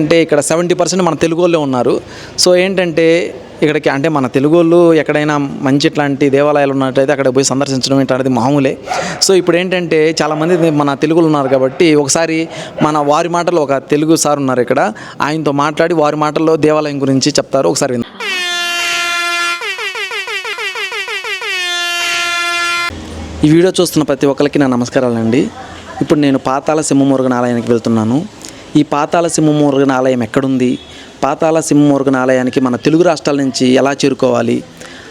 అంటే ఇక్కడ seventy percent మన తెలుగు వాళ్ళే ఉన్నారు. సో ఏంటంటే ఇక్కడికి అంటే మన తెలుగు వాళ్ళు ఎక్కడైనా మంచి ఇట్లాంటి దేవాలయాలు ఉన్నట్టయితే అక్కడ పోయి సందర్శించడం ఇట్లాంటిది మామూలే. సో ఇప్పుడు ఏంటంటే చాలామంది మన తెలుగులు ఉన్నారు కాబట్టి ఒకసారి మన వారి మాటలు ఒక తెలుగు సార్ ఉన్నారు ఇక్కడ. ఆయనతో మాట్లాడి వారి మాటల్లో దేవాలయం గురించి చెప్తారు. ఒకసారి ఈ వీడియో చూస్తున్న ప్రతి ఒక్కరికి నా నమస్కారాలండి. ఇప్పుడు నేను పాతాళ సింహమురుగన్ ఆలయానికి వెళ్తున్నాను. ఈ పాతాళ సింహమురుగన్ ఆలయం ఎక్కడుంది? పాతాళ సింహమురుగన్ ఆలయానికి మన తెలుగు రాష్ట్రాల నుంచి ఎలా చేరుకోవాలి?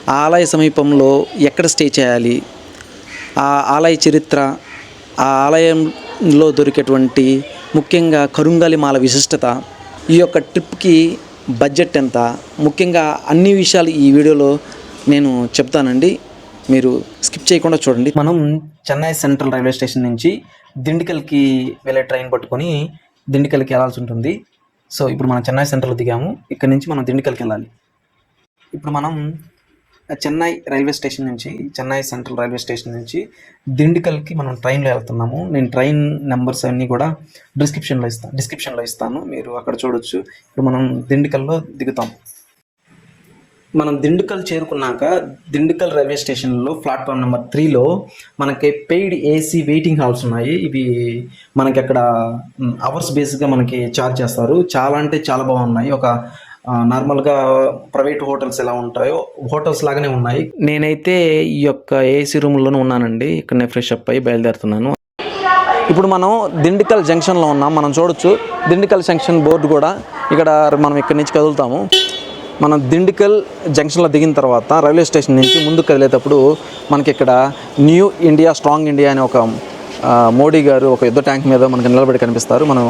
ఆ ఆలయ సమీపంలో ఎక్కడ స్టే చేయాలి? ఆ ఆలయ చరిత్ర ఆ ఆలయంలో దొరికేటువంటి ముఖ్యంగా కరుంగలి మాల విశిష్టత ఈ యొక్క ట్రిప్కి బడ్జెట్ ఎంత? ముఖ్యంగా అన్ని విషయాలు ఈ వీడియోలో నేను చెప్తానండి. మీరు స్కిప్ చేయకుండా చూడండి. మనం చెన్నై సెంట్రల్ రైల్వే స్టేషన్ నుంచి దిండికల్కి వెళ్ళే ట్రైన్ పట్టుకొని దిండికల్కి వెళ్ళాల్సి ఉంటుంది. సో ఇప్పుడు మనం చెన్నై సెంట్రల్ దిగాము. ఇక్కడ నుంచి మనం దిండికల్కి వెళ్ళాలి. ఇప్పుడు మనం చెన్నై రైల్వే స్టేషన్ నుంచి చెన్నై సెంట్రల్ రైల్వే స్టేషన్ నుంచి దిండికల్కి మనం ట్రైన్లో వెళ్తున్నాము. నేను ట్రైన్ నెంబర్స్ అన్నీ కూడా డిస్క్రిప్షన్లో ఇస్తాను డిస్క్రిప్షన్లో ఇస్తాను. మీరు అక్కడ చూడొచ్చు. ఇప్పుడు మనం దిండికల్లో దిగుతాము మనం దిండుకల్ చేరుకున్నాక దిండుకల్ రైల్వే స్టేషన్లో ప్లాట్ఫామ్ నెంబర్ త్రీలో మనకి పెయిడ్ ఏసీ వెయిటింగ్ హాల్స్ ఉన్నాయి. ఇవి మనకి అక్కడ అవర్స్ బేస్గా మనకి ఛార్జ్ చేస్తారు. చాలా అంటే చాలా బాగున్నాయి. ఒక నార్మల్గా ప్రైవేట్ హోటల్స్ ఎలా ఉంటాయో హోటల్స్ లాగానే ఉన్నాయి. నేనైతే ఈ యొక్క ఏసీ రూమ్లోనే ఉన్నానండి. ఇక్కడనే ఫ్రెష్ అప్ అయ్యి బయలుదేరుతున్నాను. ఇప్పుడు మనం దిండికల్ జంక్షన్లో ఉన్నాం. మనం చూడొచ్చు దిండికల్ జంక్షన్ బోర్డు కూడా. ఇక్కడ మనం ఇక్కడి నుంచి కదులుతాము. మనం దిండికల్ జంక్షన్లో దిగిన తర్వాత రైల్వే స్టేషన్ నుంచి ముందుకు కదిలేటప్పుడు మనకి ఇక్కడ న్యూ ఇండియా స్ట్రాంగ్ ఇండియా అనే ఒక మోడీ గారు ఒక యుద్ధ ట్యాంక్ మీద మనకి నిలబడి కనిపిస్తారు. మనం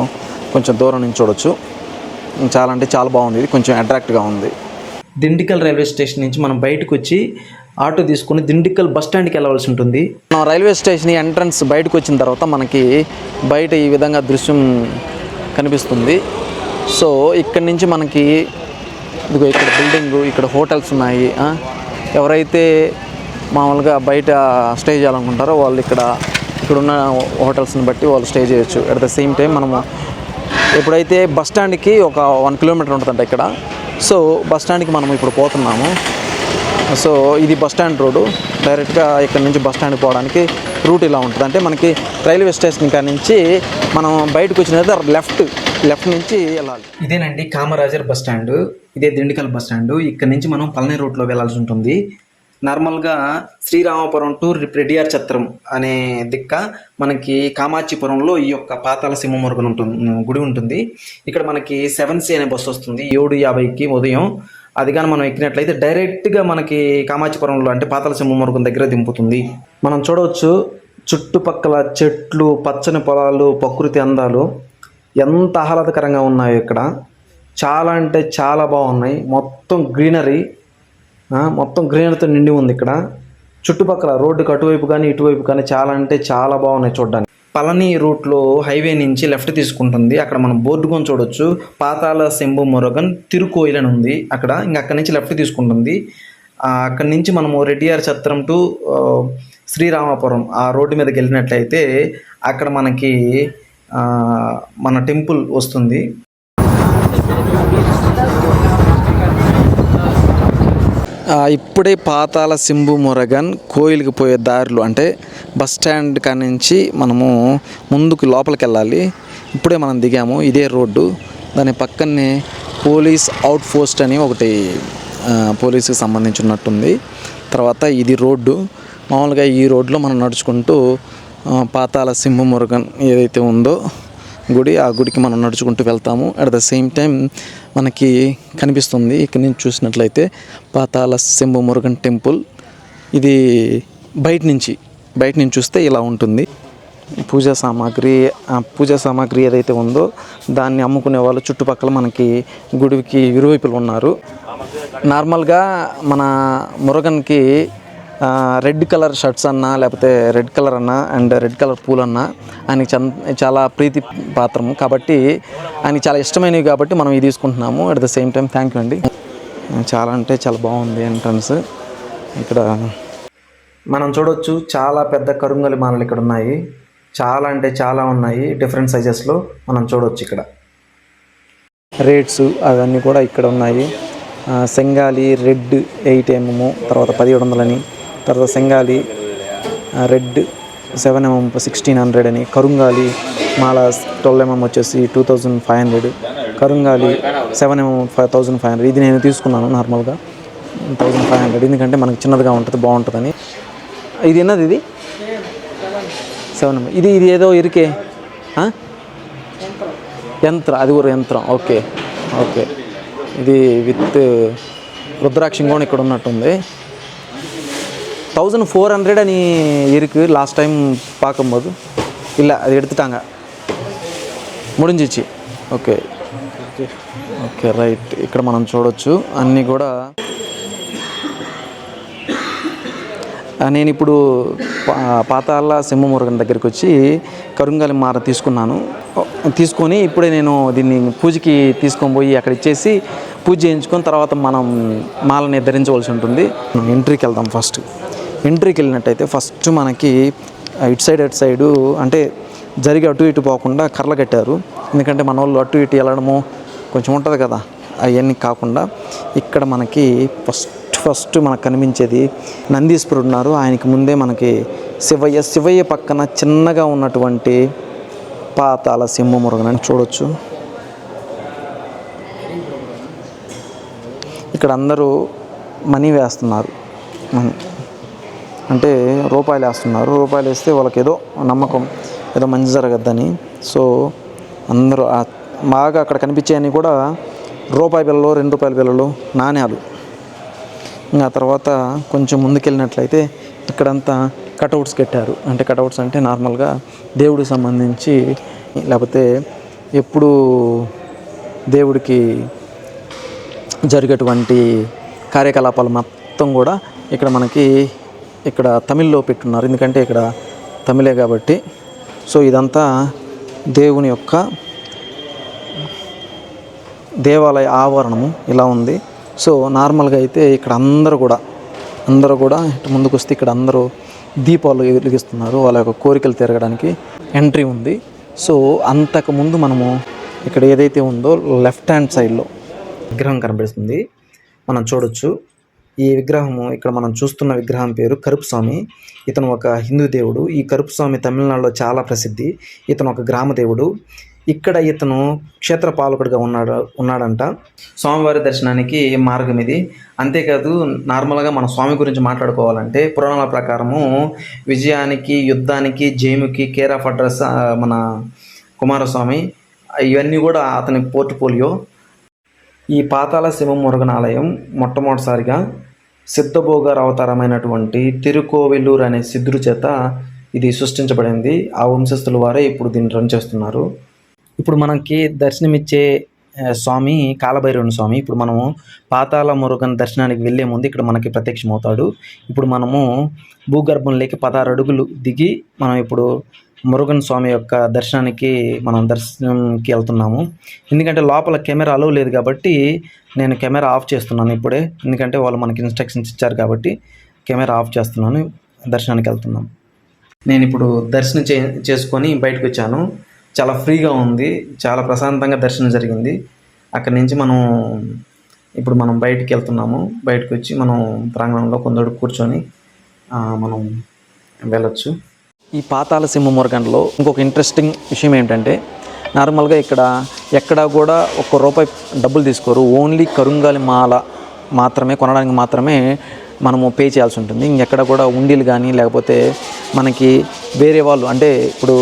కొంచెం దూరం నుంచి చూడొచ్చు. చాలా అంటే చాలా బాగుంది. ఇది కొంచెం అట్రాక్ట్గా ఉంది. దిండికల్ రైల్వే స్టేషన్ నుంచి మనం బయటకు వచ్చి ఆటో తీసుకుని దిండికల్ బస్ స్టాండ్కి వెళ్ళవలసి ఉంటుంది. మనం రైల్వే స్టేషన్ ఎంట్రన్స్ బయటకు వచ్చిన తర్వాత మనకి బయట ఈ విధంగా దృశ్యం కనిపిస్తుంది. సో ఇక్కడి నుంచి మనకి ఇదిగో ఇక్కడ బిల్డింగ్ ఇక్కడ హోటల్స్ ఉన్నాయి ఆ? ఎవరైతే మామూలుగా బయట స్టే చేయాలనుకుంటారో వాళ్ళు ఇక్కడ ఇక్కడున్న హోటల్స్ని బట్టి వాళ్ళు స్టే చేయొచ్చు. అట్ ద సేమ్ టైం మనము ఎప్పుడైతే బస్ స్టాండ్కి ఒక వన్ కిలోమీటర్ ఉంటుందంట ఇక్కడ సో బస్ స్టాండ్కి మనం ఇప్పుడు పోతున్నాము. సో ఇది బస్ స్టాండ్ రోడ్డు. డైరెక్ట్గా ఇక్కడ నుంచి బస్ స్టాండ్కి పోవడానికి రూట్ ఇలా ఉంటుంది. అంటే మనకి రైల్వే స్టేషన్ కాడ నుంచి మనం బయటకు వచ్చిన తర్వాత లెఫ్ట్ లెఫ్ట్ నుంచి వెళ్ళాలి. ఇదేనండి కామరాజర్ బస్ స్టాండ్. ఇదే దిండికల్ బస్ స్టాండ్. ఇక్కడ నుంచి మనం పళని రూట్లో వెళ్ళాల్సి ఉంటుంది. నార్మల్గా శ్రీరామపురం టు రెడ్డియార్ ఛత్రం అనే దిక్క మనకి కామాచిపురంలో ఈ యొక్క పాతాల సింహమురుగన్ ఉంటుంది గుడి ఉంటుంది. ఇక్కడ మనకి సెవెన్ సి అనే బస్సు వస్తుంది. ఏడు యాభైకి ఉదయం అది కానీ మనం ఎక్కినట్లయితే డైరెక్ట్గా మనకి కామాచిపురంలో అంటే పాతాల సింహమురుగన్ దగ్గర దింపుతుంది. మనం చూడవచ్చు చుట్టుపక్కల చెట్లు పచ్చని పొలాలు ప్రకృతి అందాలు ఎంత ఆహ్లాదకరంగా ఉన్నాయో ఇక్కడ. చాలా అంటే చాలా బాగున్నాయి. మొత్తం గ్రీనరీ ఆ, మొత్తం గ్రీనరీతో నిండి ఉంది ఇక్కడ. చుట్టుపక్కల రోడ్డుకి అటువైపు కానీ ఇటువైపు కానీ చాలా అంటే చాలా బాగున్నాయి చూడడానికి. పళని రూట్లో హైవే నుంచి లెఫ్ట్ తీసుకుంటుంది. అక్కడ మనం బోర్డు కొని చూడొచ్చు. పాతాల శంభు మురగన్ తిరుకోయిల్ అని ఉంది. అక్కడ ఇంకా అక్కడి నుంచి లెఫ్ట్ తీసుకుంటుంది. అక్కడి నుంచి మనము రెడ్డియార్ ఛత్రం టు శ్రీరామాపురం శ్రీరామపురం ఆ రోడ్డు మీదకి వెళ్ళినట్లయితే అక్కడ మనకి మన టెంపుల్ వస్తుంది ఆ, ఇప్పుడే పాతాల సింబు మురగన్ కోయిల్కి పోయే దారులు అంటే బస్ స్టాండ్ కాడ నుంచి మనము ముందుకు లోపలికి వెళ్ళాలి. ఇప్పుడే మనం దిగాము ఇదే రోడ్డు. దాని పక్కనే పోలీస్ అవుట్ పోస్ట్ అని ఒకటి ఆ, పోలీసుకి సంబంధించినట్టుంది. తర్వాత ఇది రోడ్డు. మామూలుగా ఈ రోడ్లో మనం నడుచుకుంటూ పాతాల సింహ మురుగన్ ఏదైతే ఉందో గుడి ఆ గుడికి మనం నడుచుకుంటూ వెళ్తాము. అట్ ద సేమ్ టైం మనకి కనిపిస్తుంది ఇక్కడ నుంచి చూసినట్లయితే పాతాల శంభు మురుగన్ టెంపుల్. ఇది బయట నుంచి బయట నుంచి చూస్తే ఇలా ఉంటుంది. పూజా సామాగ్రి ఆ పూజా సామాగ్రి ఏదైతే ఉందో దాన్ని అమ్ముకునే వాళ్ళు చుట్టుపక్కల మనకి గుడికి ఇరువైపులు ఉన్నారు. నార్మల్గా మన మురుగన్కి రెడ్ కలర్ షర్ట్స్ అన్నా లేకపోతే రెడ్ కలర్ అన్నా అండ్ రెడ్ కలర్ పూలు అన్నా ఆయనకి చాలా ప్రీతి పాత్రము కాబట్టి ఆయనకి చాలా ఇష్టమైనవి కాబట్టి మనం ఇది తీసుకుంటున్నాము. At the same time thank you అండి. చాలా అంటే చాలా బాగుంది ఎంట్రన్స్ ఇక్కడ మనం చూడొచ్చు చాలా పెద్ద కరుంగలి మాలలు ఇక్కడ ఉన్నాయి. చాలా అంటే చాలా ఉన్నాయి. డిఫరెంట్ సైజెస్లో మనం చూడొచ్చు ఇక్కడ. రేట్స్ అవన్నీ కూడా ఇక్కడ ఉన్నాయి. సెంగాలి రెడ్ ఎయిట్ ఎంఎం తర్వాత పదిహేడు వందలని. తర్వాత సెంగాలి red seven MM sixteen hundred అని కరుంగాలి మాల ట్వెల్వ్ ఎంఎం వచ్చేసి two thousand five hundred కరుంగాలి seven mm five thousand five hundred. ఇది నేను తీసుకున్నాను నార్మల్గా. Thousand five hundred. ఎందుకంటే మనకి చిన్నదిగా ఉంటుంది బాగుంటుందని. ఇది ఎన్నది ఇది? సెవెన్ ఎంఎం ఇది ఇది ఏదో ఇరికే? యంత్రం యంత్ర. అది కూడా యంత్రం. ఓకే. ఓకే. ఇది విత్ రుద్రాక్షం కూడా ఇక్కడ ఉన్నట్టుంది. தௌசண்ட் ஃபோர் ஹண்ட்ரட் అని இருக்கு லாஸ்ட் டைம் பார்க்கும்போது இல்லை அது எடுத்துட்டாங்க முடிஞ்சிச்சு ఓకే ఓకే రైట్ ఇక్కడ మనం చూడొచ్చు అన్నీ కూడా ఆ, నేను ఇప్పుడు పా- పాతాళ సింహమురుగన్ దగ్గరికి వచ్చి కరుంగాలి మార తీసుకున్నాను ఓ, తీసుకొని ఇప్పుడే నేను దీన్ని పూజకి తీసుకొని పోయి అక్కడ ఇచ్చేసి పూజ చేయించుకొని తర్వాత మనం మాలని ధరించవలసి ఉంటుంది మనం ఎంట్రీకి వెళ్దాం ఫస్ట్ ఎంట్రీకి వెళ్ళినట్టయితే ఫస్ట్ మనకి ఇటు సైడ్ అటు సైడు అంటే జరిగి అటు ఇటు పోకుండా కర్రలు కట్టారు. ఎందుకంటే మన వాళ్ళు అటు ఇటు వెళ్ళడము కొంచెం ఉంటుంది కదా అవన్నీ కాకుండా ఇక్కడ మనకి ఫస్ట్ ఫస్ట్ మనకు కనిపించేది నందీశ్వరుడు ఉన్నారు. ఆయనకి ముందే మనకి శివయ్య శివయ్య పక్కన చిన్నగా ఉన్నటువంటి పాతాల సింహ మురుగనని చూడొచ్చు. ఇక్కడ అందరూ మనీ వేస్తున్నారు. మనీ అంటే రూపాయలు వేస్తున్నారు. రూపాయలు వేస్తే వాళ్ళకి ఏదో నమ్మకం ఏదో మంచి జరగద్దని. సో అందరూ బాగా అక్కడ కనిపించేవన్నీ కూడా రూపాయి బిళ్ళలు రెండు రూపాయల బిళ్ళలు నాణ్యాలు ఇంకా తర్వాత కొంచెం ముందుకెళ్ళినట్లయితే ఇక్కడంతా కటౌట్స్ కట్టారు. అంటే కటౌట్స్ అంటే నార్మల్గా దేవుడికి సంబంధించి లేకపోతే ఎప్పుడు దేవుడికి జరిగేటువంటి కార్యకలాపాలు మొత్తం కూడా ఇక్కడ మనకి ఇక్కడ తమిళ్ళో పెట్టున్నారు. ఎందుకంటే ఇక్కడ తమిళే కాబట్టి. సో ఇదంతా దేవుని యొక్క దేవాలయ ఆవరణము ఇలా ఉంది. సో నార్మల్గా అయితే ఇక్కడ అందరూ కూడా అందరూ కూడా ఇటు ముందుకు వస్తే ఇక్కడ అందరూ దీపాలు వెలిగిస్తున్నారు. వాళ్ళ యొక్క కోరికలు తిరగడానికి ఎంట్రీ ఉంది. సో అంతకు ముందు మనము ఇక్కడ ఏదైతే ఉందో లెఫ్ట్ హ్యాండ్ సైడ్లో విగ్రహం కనిపిస్తుంది మనం చూడొచ్చు. ఈ విగ్రహము ఇక్కడ మనం చూస్తున్న విగ్రహం పేరు కరుపు స్వామి ఇతను ఒక హిందూ దేవుడు. ఈ కరుపు స్వామి తమిళనాడులో చాలా ప్రసిద్ధి. ఇతను ఒక గ్రామ దేవుడు. ఇక్కడ ఇతను క్షేత్ర పాలకుడిగా ఉన్నాడు ఉన్నాడంట. స్వామివారి దర్శనానికి మార్గం ఇది. అంతేకాదు నార్మల్గా మన స్వామి గురించి మాట్లాడుకోవాలంటే పురాణాల ప్రకారము విజయానికి యుద్ధానికి జైముకి కేర్ ఆఫ్ అడ్రస్ మన కుమారస్వామి ఇవన్నీ కూడా అతని పోర్ట్ఫోలియో. ఈ పాతాళ శివ మురుగనాలయం మొట్టమొదటిసారిగా సిద్ధభోగర్ అవతారమైనటువంటి తిరుకోవెల్లూరు అనే సిద్ధుడు చేత ఇది సృష్టించబడింది. ఆ వంశస్థుల వారే ఇప్పుడు దీన్ని రన్ చేస్తున్నారు. ఇప్పుడు మనకి దర్శనమిచ్చే స్వామి కాలభైరవుని స్వామి ఇప్పుడు మనము పాతాళ మురుగన్ దర్శనానికి వెళ్ళే ముందు ఇక్కడ మనకి ప్రత్యక్షమవుతాడు. ఇప్పుడు మనము భూగర్భంలోకి పదహారు అడుగులు దిగి మనం ఇప్పుడు మురుగన్ స్వామి యొక్క దర్శనానికి మనం దర్శనంకి వెళ్తున్నాము. ఎందుకంటే లోపల కెమెరా అలవ్ లేదు కాబట్టి నేను కెమెరా ఆఫ్ చేస్తున్నాను ఇప్పుడే. ఎందుకంటే వాళ్ళు మనకి ఇన్స్ట్రక్షన్స్ ఇచ్చారు కాబట్టి కెమెరా ఆఫ్ చేస్తున్నాను. దర్శనానికి వెళ్తున్నాం. నేను ఇప్పుడు దర్శనం చే చేసుకొని బయటకు వచ్చాను. చాలా ఫ్రీగా ఉంది. చాలా ప్రశాంతంగా దర్శనం జరిగింది. అక్కడి నుంచి మనం ఇప్పుడు మనం బయటికి వెళ్తున్నాము. బయటకు వచ్చి మనం ప్రాంగణంలో కొందరు కూర్చొని మనం వెళ్ళొచ్చు. ఈ పాతాల సింహ మురగంలో ఇంకొక ఇంట్రెస్టింగ్ విషయం ఏంటంటే నార్మల్గా ఇక్కడ ఎక్కడా కూడా ఒక్క రూపాయి డబ్బులు తీసుకోరు. ఓన్లీ కరుంగాలి మాల మాత్రమే కొనడానికి మాత్రమే మనము పే చేయాల్సి ఉంటుంది. ఇంకెక్కడ కూడా ఉండీలు కానీ లేకపోతే మనకి వేరే వాళ్ళు అంటే ఇప్పుడు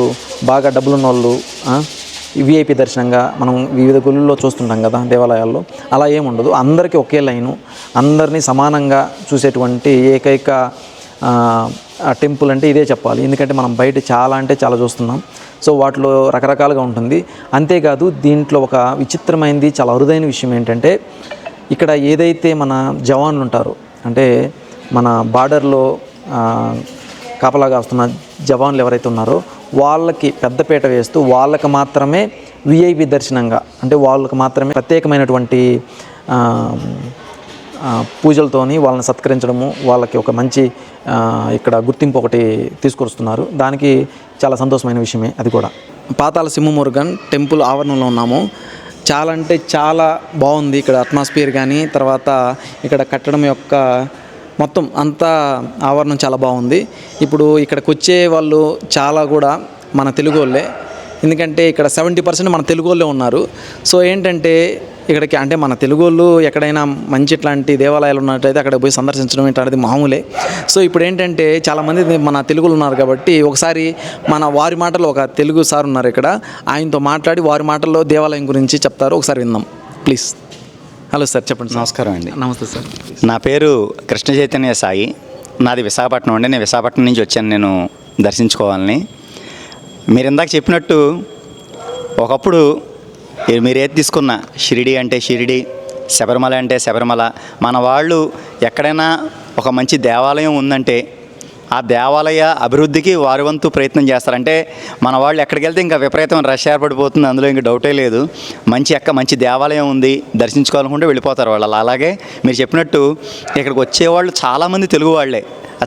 బాగా డబ్బులున్న వాళ్ళు విఐపి దర్శనంగా మనం వివిధ గుళ్ళల్లో చూస్తుంటాం కదా దేవాలయాల్లో అలా ఏముండదు అందరికీ ఒకే లైను అందరినీ సమానంగా చూసేటువంటి ఏకైక టెంపుల్ అంటే ఇదే చెప్పాలి. ఎందుకంటే మనం బయట చాలా అంటే చాలా చూస్తున్నాం. సో వాటిలో రకరకాలుగా ఉంటుంది. అంతేకాదు దీంట్లో ఒక విచిత్రమైనది చాలా అరుదైన విషయం ఏంటంటే ఇక్కడ ఏదైతే మన జవాన్లు ఉంటారో అంటే మన బార్డర్లో కాపలాగా వస్తున్న జవాన్లు ఎవరైతే ఉన్నారో వాళ్ళకి పెద్దపీట వేస్తూ వాళ్ళకి మాత్రమే విఐపి దర్శనంగా అంటే వాళ్ళకి మాత్రమే ప్రత్యేకమైనటువంటి పూజలతోని వాళ్ళని సత్కరించడము వాళ్ళకి ఒక మంచి ఇక్కడ గుర్తింపు ఒకటి తీసుకొస్తున్నారు. దానికి చాలా సంతోషమైన విషయమే అది కూడా. పాతాల సింహమురుగన్ టెంపుల్ ఆవరణంలో ఉన్నాము. చాలా అంటే చాలా బాగుంది ఇక్కడ అట్మాస్ఫియర్ కానీ తర్వాత ఇక్కడ కట్టడం యొక్క మొత్తం అంతా ఆవరణం చాలా బాగుంది. ఇప్పుడు ఇక్కడికి వచ్చే వాళ్ళు చాలా కూడా మన తెలుగు వాళ్ళే. ఎందుకంటే ఇక్కడ సెవెంటీ పర్సెంట్ మన తెలుగు వాళ్ళే ఉన్నారు. సో ఏంటంటే ఇక్కడికి అంటే మన తెలుగు వాళ్ళు ఎక్కడైనా మంచి ఇట్లాంటి దేవాలయాలు ఉన్నట్టయితే అక్కడ పోయి సందర్శించడం ఇట్లాంటిది మామూలే. సో ఇప్పుడు ఏంటంటే చాలామంది మన తెలుగులో ఉన్నారు కాబట్టి ఒకసారి మన వారి మాటలో ఒక తెలుగు సార్ ఉన్నారు ఇక్కడ. ఆయనతో మాట్లాడి వారి మాటల్లో దేవాలయం గురించి చెప్తారు. ఒకసారి విందాం. ప్లీజ్. హలో సార్ చెప్పండి నమస్కారం అండి. నమస్తే సార్. నా పేరు కృష్ణ చైతన్య సాయి. నాది విశాఖపట్నం అండి. నేను విశాఖపట్నం నుంచి వచ్చాను. నేను దర్శించుకోవాలని. మీరు ఇందాక చెప్పినట్టు ఒకప్పుడు మీరు ఏది తీసుకున్న షిరిడి అంటే షిరిడి శబరిమల అంటే శబరిమల. మన వాళ్ళు ఎక్కడైనా ఒక మంచి దేవాలయం ఉందంటే ఆ దేవాలయ అభివృద్ధికి వారి వంతు ప్రయత్నం చేస్తారంటే మన వాళ్ళు ఎక్కడికి వెళ్తే ఇంకా విపరీతం రష్ ఏర్పడిపోతుంది అందులో ఇంకా డౌటే లేదు. మంచి ఎక్క మంచి దేవాలయం ఉంది దర్శించుకోవాలనుకుంటే వెళ్ళిపోతారు వాళ్ళు అలాగే మీరు చెప్పినట్టు ఇక్కడికి వచ్చేవాళ్ళు చాలామంది తెలుగు వాళ్ళే.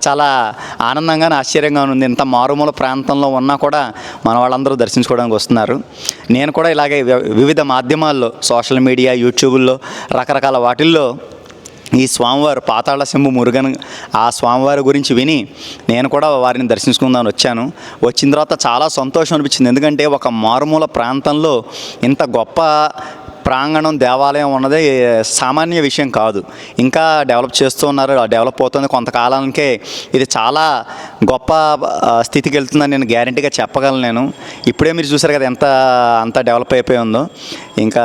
చాలా ఆనందంగా ఆశ్చర్యంగా ఉంది. ఇంత మారుమూల ప్రాంతంలో ఉన్నా కూడా మన వాళ్ళందరూ దర్శించుకోవడానికి వస్తున్నారు. నేను కూడా ఇలాగే వి- వివిధ మాధ్యమాల్లో సోషల్ మీడియా యూట్యూబుల్లో రకరకాల వాటిల్లో ఈ స్వామివారు పాతాళ శంభు మురుగన్ ఆ స్వామివారి గురించి విని నేను కూడా వారిని దర్శించుకుందామని వచ్చాను. వచ్చిన తర్వాత చాలా సంతోషం అనిపించింది. ఎందుకంటే ఒక మారుమూల ప్రాంతంలో ఇంత గొప్ప ప్రాంగణం దేవాలయం ఉన్నది సామాన్య విషయం కాదు. ఇంకా డెవలప్ చేస్తూ ఉన్నారు డెవలప్ అవుతుంది. కొంతకాలానికే ఇది చాలా గొప్ప స్థితికి వెళ్తుందని నేను గ్యారంటీగా చెప్పగలను నేను. ఇప్పుడే మీరు చూసారు కదా ఎంత అంత డెవలప్ అయిపోయి ఉందో. ఇంకా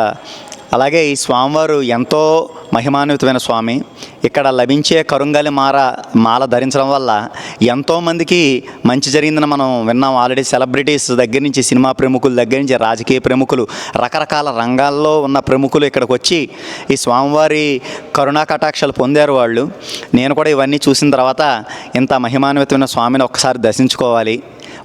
అలాగే ఈ స్వామివారు ఎంతో మహిమాన్వితమైన స్వామి. ఇక్కడ లభించే కరుంగలి మార మాల ధరించడం వల్ల ఎంతోమందికి మంచి జరిగిందని మనం విన్నాం. ఆల్రెడీ సెలబ్రిటీస్ దగ్గర నుంచి సినిమా ప్రముఖుల దగ్గర నుంచి రాజకీయ ప్రముఖులు రకరకాల రంగాల్లో ఉన్న ప్రముఖులు ఇక్కడికి వచ్చి ఈ స్వామివారి కరుణా కటాక్షాలు పొందారు వాళ్ళు. నేను కూడా ఇవన్నీ చూసిన తర్వాత ఇంత మహిమాన్వితమైన స్వామిని ఒక్కసారి దర్శించుకోవాలి.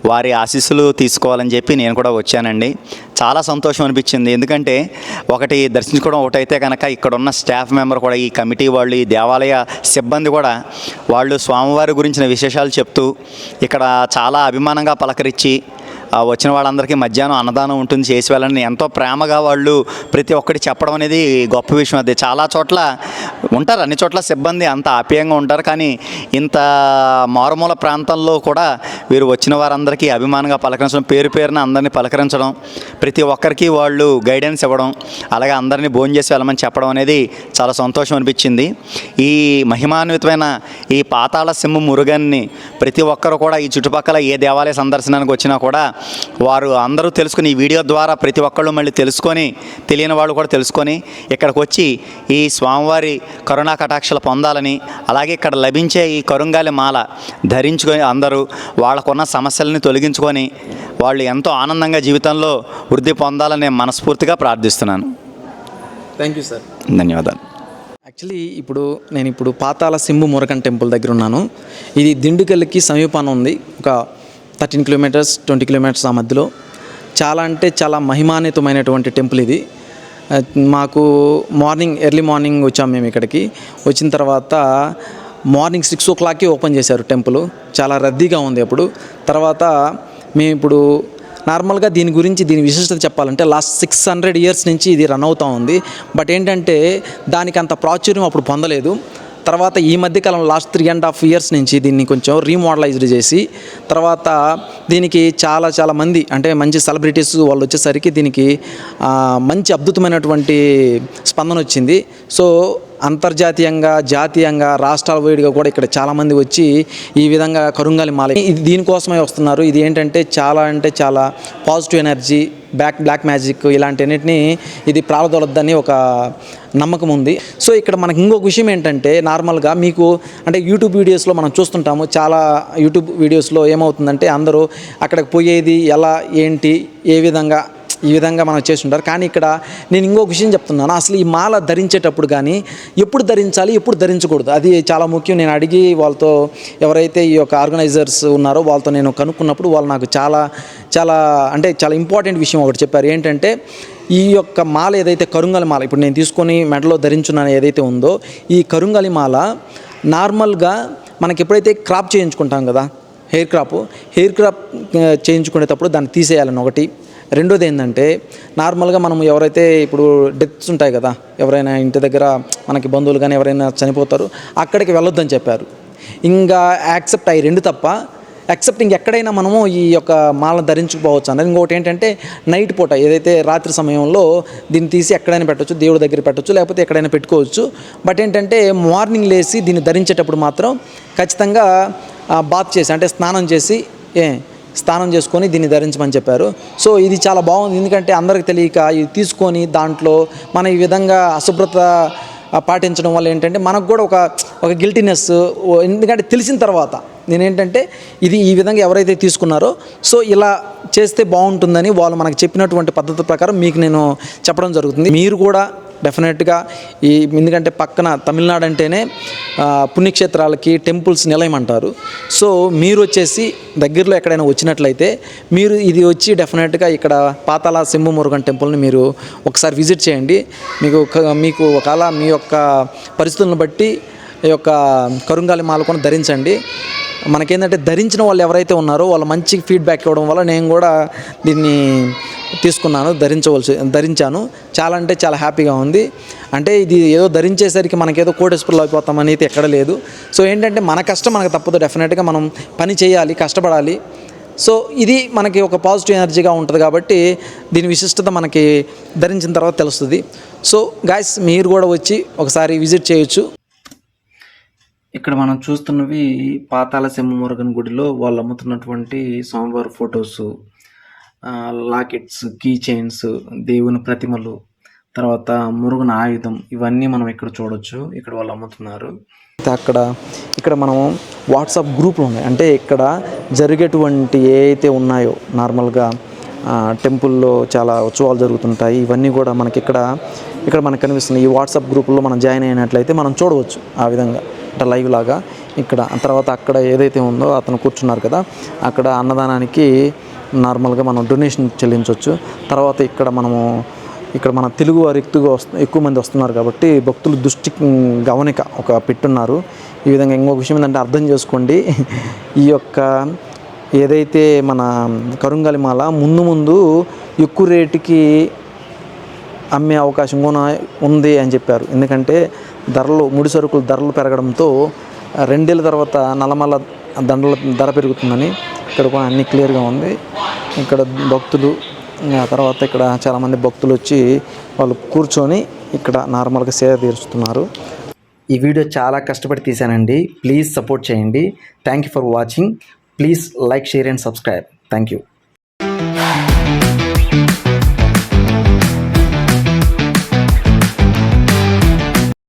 వారి ఆశీస్సులు తీసుకోవాలని చెప్పి నేను కూడా వచ్చానండి. చాలా సంతోషం అనిపించింది. ఎందుకంటే ఒకటి దర్శించుకోవడం ఒకటైతే కనుక ఇక్కడ ఉన్న స్టాఫ్ మెంబర్ కూడా ఈ కమిటీ వాళ్ళు ఈ దేవాలయ సిబ్బంది కూడా వాళ్ళు స్వామివారి గురించిన విశేషాలు చెప్తూ ఇక్కడ చాలా అభిమానంగా పలకరించి వచ్చిన వాళ్ళందరికీ మధ్యాహ్నం అన్నదానం ఉంటుంది చేసి వెళ్ళని ఎంతో ప్రేమగా వాళ్ళు ప్రతి ఒక్కటి చెప్పడం అనేది గొప్ప విషయం అది. చాలా చోట్ల ఉంటారు అన్ని చోట్ల సిబ్బంది అంత ఆప్యాయంగా ఉంటారు. కానీ ఇంత మారుమూల ప్రాంతంలో కూడా వీరు వచ్చిన వారందరికీ అభిమానంగా పలకరించడం పేరు పేరున అందరినీ పలకరించడం ప్రతి ఒక్కరికి వాళ్ళు గైడెన్స్ ఇవ్వడం అలాగే అందరినీ భోజనం చేసి వెళ్ళమని చెప్పడం అనేది చాలా సంతోషం అనిపించింది. ఈ మహిమాన్వితమైన ఈ పాతాళ సింహ మురుగన్ని ప్రతి ఒక్కరు కూడా ఈ చుట్టుపక్కల ఏ దేవాలయ సందర్శనానికి వచ్చినా కూడా వారు అందరూ తెలుసుకుని ఈ వీడియో ద్వారా ప్రతి ఒక్కళ్ళు మళ్ళీ తెలుసుకొని తెలియని వాళ్ళు కూడా తెలుసుకొని ఇక్కడికి వచ్చి ఈ స్వామివారి కరుణా కటాక్షలు పొందాలని అలాగే ఇక్కడ లభించే ఈ కరుంగాలి మాల ధరించుకొని అందరూ వాళ్ళకున్న సమస్యలని తొలగించుకొని వాళ్ళు ఎంతో ఆనందంగా జీవితంలో వృద్ధి పొందాలని మనస్ఫూర్తిగా ప్రార్థిస్తున్నాను. థ్యాంక్ యూ సార్ ధన్యవాదాలు. యాక్చువల్లీ ఇప్పుడు నేను ఇప్పుడు పాతాల సింబు మురకన్ టెంపుల్ దగ్గర ఉన్నాను. ఇది దిండుకల్కి సమీపాన ఉంది. ఒక థర్టీన్ కిలోమీటర్స్ ట్వంటీ కిలోమీటర్స్ ఆ మధ్యలో. చాలా అంటే చాలా మహిమాన్వితమైనటువంటి టెంపుల్ ఇది. మాకు మార్నింగ్ ఎర్లీ మార్నింగ్ వచ్చాం మేము ఇక్కడికి. వచ్చిన తర్వాత మార్నింగ్ సిక్స్ ఓ క్లాక్కి ఓపెన్ చేశారు టెంపుల్. చాలా రద్దీగా ఉంది అప్పుడు. తర్వాత మేము ఇప్పుడు నార్మల్గా దీని గురించి దీని విశిష్టత చెప్పాలంటే లాస్ట్ సిక్స్ హండ్రెడ్ ఇయర్స్ నుంచి ఇది రన్ అవుతూ ఉంది. బట్ ఏంటంటే దానికి అంత ప్రాచుర్యం అప్పుడు పొందలేదు. తర్వాత ఈ మధ్యకాలం last three and half years నుంచి దీన్ని కొంచెం రీమోడలైజ్డ్ చేసి తర్వాత దీనికి చాలా చాలా మంది అంటే మంచి సెలబ్రిటీస్ వాళ్ళు వచ్చేసరికి దీనికి మంచి అద్భుతమైనటువంటి స్పందన వచ్చింది. సో అంతర్జాతీయంగా జాతీయంగా రాష్ట్రాల వేడిగా కూడా ఇక్కడ చాలామంది వచ్చి ఈ విధంగా కరుంగాలి మాల. ఇది దీనికోసమే వస్తున్నారు. ఇది ఏంటంటే చాలా అంటే చాలా positive energy back black magic ఇలాంటివన్నిటిని ఇది ప్రాలదొలద్దని ఒక నమ్మకం ఉంది. సో ఇక్కడ మనకి ఇంకొక విషయం ఏంటంటే నార్మల్గా మీకు అంటే యూట్యూబ్ వీడియోస్లో మనం చూస్తుంటాము. చాలా యూట్యూబ్ వీడియోస్లో ఏమవుతుందంటే అందరూ అక్కడికి పోయేది ఎలా ఏంటి ఏ విధంగా ఈ విధంగా మనం చేసి ఉంటారు. కానీ ఇక్కడ నేను ఇంకొక విషయం చెప్తున్నాను. అసలు ఈ మాల ధరించేటప్పుడు కానీ ఎప్పుడు ధరించాలి ఎప్పుడు ధరించకూడదు? అది చాలా ముఖ్యం. నేను అడిగి వాళ్ళతో ఎవరైతే ఈ యొక్క ఆర్గనైజర్స్ ఉన్నారో వాళ్ళతో నేను కనుక్కున్నప్పుడు వాళ్ళు నాకు చాలా చాలా అంటే చాలా ఇంపార్టెంట్ విషయం ఒకటి చెప్పారు. ఏంటంటే ఈ యొక్క మాల ఏదైతే కరుంగలి మాల ఇప్పుడు నేను తీసుకొని మెడలో ధరించున్నాను ఏదైతే ఉందో ఈ కరుంగలి మాల నార్మల్గా మనకి ఎప్పుడైతే క్రాప్ చేయించుకుంటాం కదా హెయిర్ క్రాప్ హెయిర్ క్రాప్ చేయించుకునేటప్పుడు దాన్ని తీసేయాలని ఒకటి. రెండోది ఏంటంటే నార్మల్గా మనం ఎవరైతే ఇప్పుడు డెత్స్ ఉంటాయి కదా ఎవరైనా ఇంటి దగ్గర మనకి బంధువులు కానీ ఎవరైనా చనిపోతారు అక్కడికి వెళ్ళొద్దని చెప్పారు. ఇంకా యాక్సెప్ట్ అయ్యి రెండు తప్ప యాక్సెప్ట్ ఇంకెక్కడైనా మనము ఈ యొక్క మాలను ధరించుకోవచ్చు అన్నది. ఇంకోటి ఏంటంటే నైట్ పూట ఏదైతే రాత్రి సమయంలో దీన్ని తీసి ఎక్కడైనా పెట్టవచ్చు దేవుడి దగ్గర పెట్టొచ్చు లేకపోతే ఎక్కడైనా పెట్టుకోవచ్చు. బట్ ఏంటంటే మార్నింగ్ లేసి దీన్ని ధరించేటప్పుడు మాత్రం ఖచ్చితంగా బాత్ చేసి అంటే స్నానం చేసి ఏ స్నానం చేసుకొని దీన్ని ధరించమని చెప్పారు. సో ఇది చాలా బాగుంది. ఎందుకంటే అందరికి తెలియక ఇది తీసుకొని దాంట్లో మన ఈ విధంగా అశుభ్రత పాటించడం వల్ల ఏంటంటే మనకు కూడా ఒక ఒక గిల్టీనెస్ ఎందుకంటే తెలిసిన తర్వాత నేనేంటంటే ఇది ఈ విధంగా ఎవరైతే తీసుకున్నారో సో ఇలా చేస్తే బాగుంటుందని వాళ్ళు మనకు చెప్పినటువంటి పద్ధతి ప్రకారం మీకు నేను చెప్పడం జరుగుతుంది. మీరు కూడా డెఫినెట్గా ఈ ఎందుకంటే పక్కన తమిళనాడు అంటేనే పుణ్యక్షేత్రాలకి టెంపుల్స్ నిలయం అంటారు సో మీరు వచ్చేసి దగ్గరలో ఎక్కడైనా వచ్చినట్లయితే మీరు ఇది వచ్చి డెఫినెట్గా ఇక్కడ పాతాల సింహ మురుగన్ టెంపుల్ని మీరు ఒకసారి విజిట్ చేయండి. మీకు ఒక- మీకు ఒకవేళ మీ యొక్క పరిస్థితులను బట్టి ఈ యొక్క కరుంగాలి మాల కూడా ధరించండి. మనకేంటంటే ధరించిన వాళ్ళు ఎవరైతే ఉన్నారో వాళ్ళు మంచి ఫీడ్బ్యాక్ ఇవ్వడం వల్ల నేను కూడా దీన్ని తీసుకున్నాను ధరించవలసి ధరించాను. చాలా అంటే చాలా హ్యాపీగా ఉంది. అంటే ఇది ఏదో ధరించేసరికి మనకేదో కోటేశ్వరులు అయిపోతామని అయితే ఎక్కడ లేదు. సో ఏంటంటే మన కష్టం మనకు తప్పదు డెఫినెట్గా మనం పని చేయాలి కష్టపడాలి. సో ఇది మనకి ఒక పాజిటివ్ ఎనర్జీగా ఉంటుంది కాబట్టి దీని విశిష్టత మనకి ధరించిన తర్వాత తెలుస్తుంది. సో గాయస్ మీరు కూడా వచ్చి ఒకసారి విజిట్ చేయొచ్చు. ఇక్కడ మనం చూస్తున్నవి పాతాల సింహమురుగన్ గుడిలో వాళ్ళు అమ్ముతున్నటువంటి స్వామివారి ఫొటోస్ లాకెట్స్ కీ చైన్స్ దేవుని ప్రతిమలు తర్వాత మురుగున ఆయుధం ఇవన్నీ మనం ఇక్కడ చూడొచ్చు. ఇక్కడ వాళ్ళు అమ్ముతున్నారు అక్కడ ఇక్కడ మనం వాట్సాప్ గ్రూపులు ఉన్నాయి. అంటే ఇక్కడ జరిగేటువంటి ఏ అయితే ఉన్నాయో నార్మల్గా టెంపుల్లో చాలా ఉత్సవాలు జరుగుతుంటాయి. ఇవన్నీ కూడా మనకి ఇక్కడ ఇక్కడ మనకు కనిపిస్తుంది ఈ వాట్సాప్ గ్రూపుల్లో మనం జాయిన్ అయినట్లయితే మనం చూడవచ్చు ఆ విధంగా. లైవ్ లాగా ఇక్కడ తర్వాత అక్కడ ఏదైతే ఉందో అతను కూర్చున్నారు కదా అక్కడ అన్నదానానికి నార్మల్గా మనం డొనేషన్ చెల్లించవచ్చు తర్వాత ఇక్కడ మనము ఇక్కడ మన తెలుగు వారు ఎక్కువగా వస్తు ఎక్కువ మంది వస్తున్నారు కాబట్టి భక్తులు దృష్టి గమనిక ఒక పెట్టున్నారు. ఈ విధంగా ఇంకొక విషయం ఏంటంటే అర్థం చేసుకోండి. ఈ యొక్క ఏదైతే మన కరుంగాలి మాల ముందు ముందు ఎక్కువ రేటుకి అమ్మే అవకాశం కూడా ఉంది అని చెప్పారు. ఎందుకంటే ధరలు ముడి సరుకులు ధరలు పెరగడంతో రెండేళ్ళ తర్వాత నల్లమల్ల దండల ధర పెరుగుతుందని ఇక్కడ కూడా అన్ని క్లియర్గా ఉంది. ఇక్కడ భక్తులు ఆ తర్వాత ఇక్కడ చాలామంది భక్తులు వచ్చి వాళ్ళు కూర్చొని ఇక్కడ నార్మల్గా సేవ తీరుస్తున్నారు. ఈ వీడియో చాలా కష్టపడి తీశానండి. ప్లీజ్ సపోర్ట్ చేయండి. Thank you for watching please like share and subscribe thank you